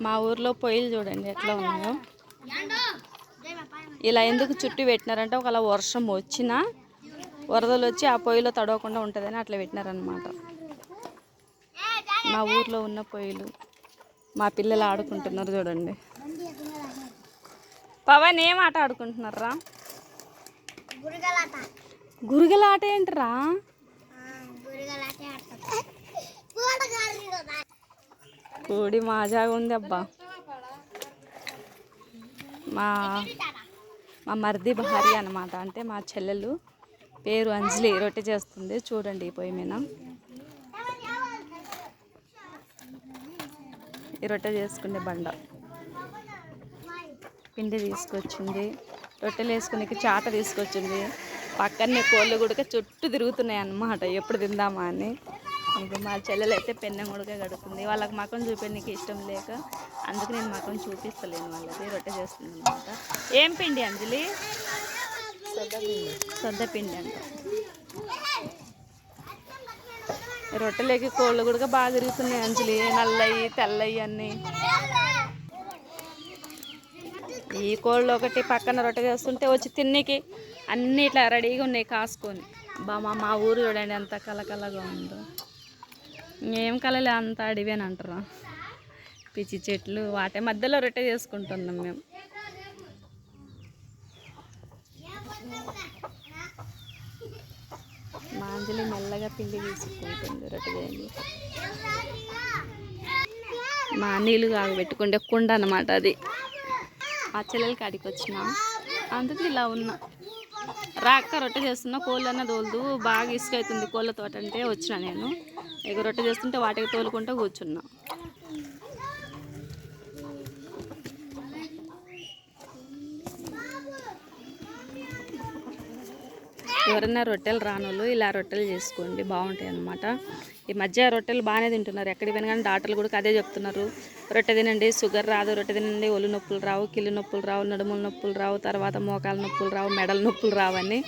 మా ఊర్లో పొయ్యిలు చూడండి ఎట్లా ఉన్నాయో. ఇలా ఎందుకు చుట్టూ పెట్టినారంటే ఒకవేళ వర్షం వచ్చినా వరదలు వచ్చి ఆ పొయ్యిలో తడవకుండా ఉంటుందని అట్లా పెట్టినారనమాట మా ఊర్లో ఉన్న పొయ్యిలు మా పిల్లలు ఆడుకుంటున్నారు చూడండి. పవన్ ఏం ఆట ఆడుకుంటున్నారా? గురగలాట ఆట ఏంటిరా కోడి మాజాగా ఉంది అబ్బా. మా మా మరిది భార్య అనమాట అంటే మా చెల్లెలు పేరు అంజలి రొట్టె చేస్తుంది. చూడండి పోయి పొయ్యి మీద. ఈ రొట్టె చేసుకునే బండ. పిండి తీసుకొచ్చింది. రొట్టెలు వేసుకునేకి చాట తీసుకొచ్చింది. పక్కనే కోళ్ళు కూడా చుట్టూ తిరుగుతున్నాయి అన్నమాట ఎప్పుడు తిందామా అని. ఇంకా మా చెల్లెలు అయితే పెన్నె గుడక గడుపుతుంది వాళ్ళకి మకం చూపించడానికి ఇష్టం లేక అందుకు నేను మకం చూపిస్తలేను వాళ్ళది రొట్టె చేస్తుంది అనమాట ఏం పిండి అంజలి? సొద్ద పిండి అంట. రొట్టెలేకి కోళ్ళు కూడా బాగా తిరుగుతున్నాయి అంజలి. నల్లయి తెల్లయి అన్నీ. ఈ కోళ్ళు ఒకటి పక్కన రొట్టె చేస్తుంటే వచ్చి తిన్నికి అన్నీ ఇట్లా రెడీగా ఉన్నాయి కాసుకొని. బా మా మా ఊరు చూడండి ఎంత కలకలగా ఉందో. ఏం కలలే అంత అడివేనంటారా పిచ్చి చెట్లు వాటి మధ్యలో రొట్టె చేసుకుంటున్నాం మేము. మాంజలి మెల్లగా పిండి తీసుకుంటుంది రొట్టె చేయండి మా నీళ్ళు కాగబెట్టుకుంటే కుండ అనమాట అది. మా చెల్లెల కాడికి వచ్చిన. అందుకు ఇలా ఉన్నా. రాక రొట్టె చేస్తున్నా కోళ్ళన్న తోలుదు బాగా ఇసుక అవుతుంది కోళ్ళ తోట అంటే వచ్చిన నేను. ఇక రొట్టె చేస్తుంటే వాటికి తోలుకుంటూ కూర్చున్నా. ఎవరైనా రొట్టెలు రానోళ్ళు ఇలా రొట్టెలు చేసుకోండి బాగుంటాయి అన్నమాట. ఈ మధ్య రొట్టెలు బాగానే తింటున్నారు. ఎక్కడికి పోయినా కానీ డాక్టర్లు కూడా అదే చెప్తున్నారు. రొట్టె తినండి షుగర్ రాదు రొట్టె తినండి ఒళ్ళు నొప్పులు రావు కిల్లు నొప్పులు రావు నడుముల నొప్పులు రావు తర్వాత మోకాల నొప్పులు రావు మెడల నొప్పులు రావని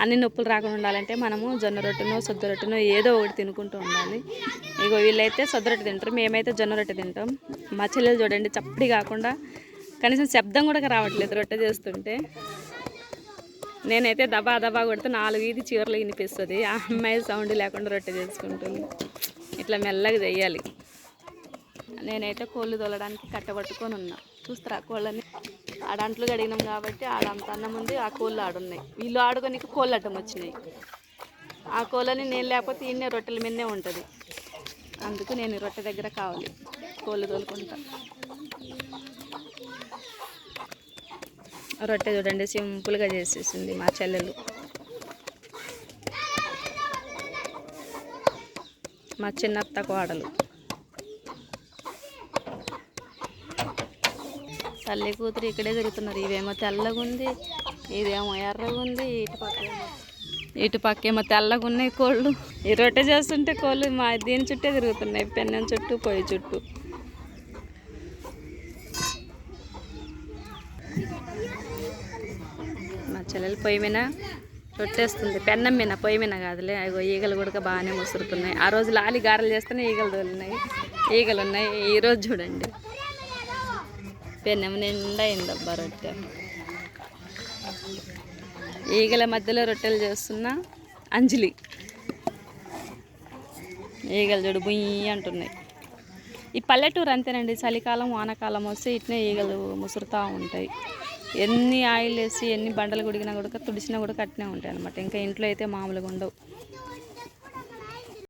అన్ని నొప్పులు రాకుండా ఉండాలంటే మనము జొన్న రొట్టెను సొద్ద రొట్టెనో ఏదో ఒకటి తినుకుంటూ ఉండాలి. ఇగో వీళ్ళైతే సొద్ద రొట్టె తింటారు మేమైతే జొన్న రొట్టె తింటాం. మా చెల్లెలు చూడండి చప్పటి కాకుండా కనీసం శబ్దం కూడా రావట్లేదు రొట్టె చేస్తుంటే. నేనైతే దబా దబా కొడితే నాలుగు ఇది చీరలు వినిపిస్తుంది. ఆ అమ్మాయి సౌండ్ లేకుండా రొట్టె చేసుకుంటుంది. ఇట్లా మెల్లగా చేయాలి. నేనైతే కోళ్ళు తోలడానికి కట్టబట్టుకొని ఉన్నా. చూస్తారా కోళ్ళని? ఆడంట్లు కడిగినాం కాబట్టి ఆడంత అన్నం ఉంది ఆ కోళ్ళు ఆడున్నాయి వీళ్ళు ఆడుకోనికి కోళ్ళు అడ్డం వచ్చినాయి. ఆ కోళ్ళని నేను లేకపోతే ఇన్నే రొట్టెల మీదనే ఉంటుంది. అందుకు నేను రొట్టె దగ్గర కావాలి. కోళ్ళు తోలుకుంటా. రొట్టె చూడండి సింపుల్గా చేసేసింది మా చెల్లెలు. మా చిన్నత్త కోడలు తల్లి కూతురు ఇక్కడే తిరుగుతున్నారు. ఇవేమో తెల్లగా ఉంది ఇదేమో ఎర్రగుంది ఇటు పక్కేమో ఇటు పక్కేమో తెల్లగా ఉన్నాయి కోళ్ళు. ఈ రొట్టె చేస్తుంటే కోళ్ళు మా దీని చుట్టే తిరుగుతున్నాయి. పెన్నం చుట్టూ పొయ్యి చుట్టూ. మా చెల్లెలు పొయ్యి మీద రొట్టేస్తుంది. పెన్నం మీద పొయ్యి మీద కాదులే. అగో ఈగలు కూడా బాగానే ముసురుతున్నాయి. ఆ రోజు లాలి గారెలు చేస్తేనే ఈగలు తోలినాయి. ఈగలు ఉన్నాయి ఈరోజు చూడండి. పెనం నిండా అయిందబ్బా రొట్టె. ఈగల మధ్యలో రొట్టెలు చేస్తున్న అంజలి. ఈగలు చూడు బుయ్యి అంటున్నాయి. ఈ పల్లెటూరు అంతేనండి చలికాలం వానకాలం వస్తే ఇట్నే ఈగలు ముసురుతూ ఉంటాయి. ఎన్ని ఆయిల్ వేసి ఎన్ని బండలు గుడిగినా కూడా తుడిచినా కూడా కట్టినే ఉంటాయి అనమాట ఇంకా ఇంట్లో అయితే మామూలుగా ఉండవు.